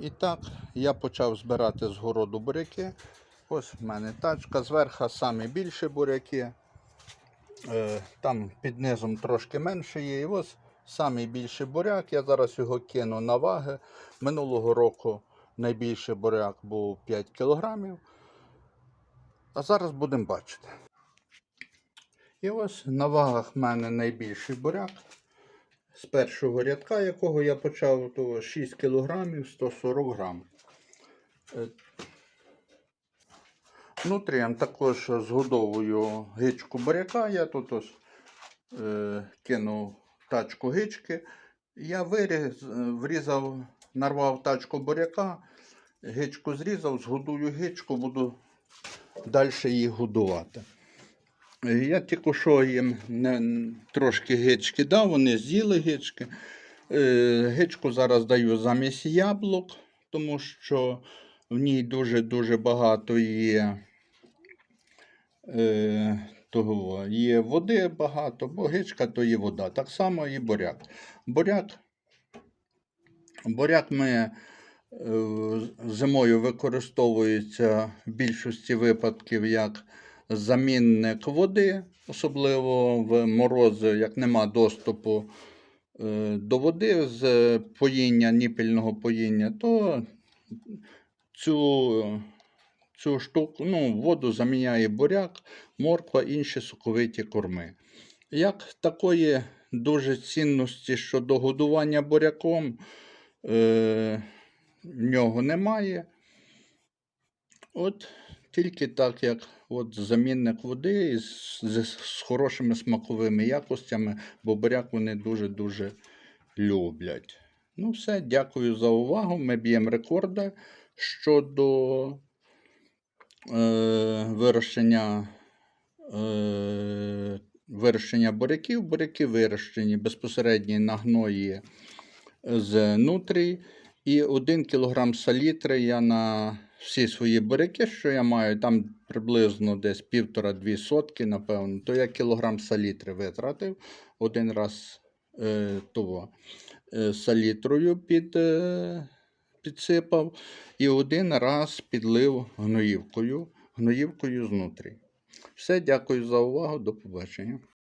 І так, я почав збирати з городу буряки. Ось в мене тачка, зверху самі більші буряки. Е, Там під низом трошки менше є. І ось самий більший буряк. Я зараз його кину на ваги. Минулого року найбільший буряк був 5 кілограмів. А зараз будемо бачити. І ось на вагах в мене найбільший буряк. З першого рядка, якого я почав, то 6 кг 140 грам. Е, Нутрієм також згодовую гичку буряка. Я тут ось е, кинув тачку гички. Я виріз, врізав, нарвав тачку буряка, гичку зрізав, згодую гичку, буду далі її годувати. Я тільки що їм трошки гички дав, вони з'їли гички. Е, гичку зараз даю замість яблук, тому що в ній дуже-дуже багато є, е, того, є води багато, бо гичка то є вода. Так само і буряк. Буряк, буряк ми е, зимою використовується в більшості випадків як замінник води, особливо в морози, як нема доступу е, до води з поїння, ніпільного поїння, то цю, цю штуку, ну, воду заміняє буряк, морква, інші соковиті корми. Як такої дуже цінності щодо годування буряком е, в нього немає. От тільки так, як от замінник води із, з, з хорошими смаковими якостями, бо буряк вони дуже-дуже люблять. Ну, все, дякую за увагу. Ми б'ємо рекорди щодо е, вирощення, е, вирощення буряків. Буряки вирощені безпосередньо на гної з нутрій. І 1 кг салітри я на всі свої буряки, що я маю, там приблизно десь півтора-дві сотки, напевно, то я кілограм салітри витратив один раз е, того, е, салітрою під, е, підсипав і один раз підлив гноївкою, гноївкою знутрі. Все, дякую за увагу, до побачення.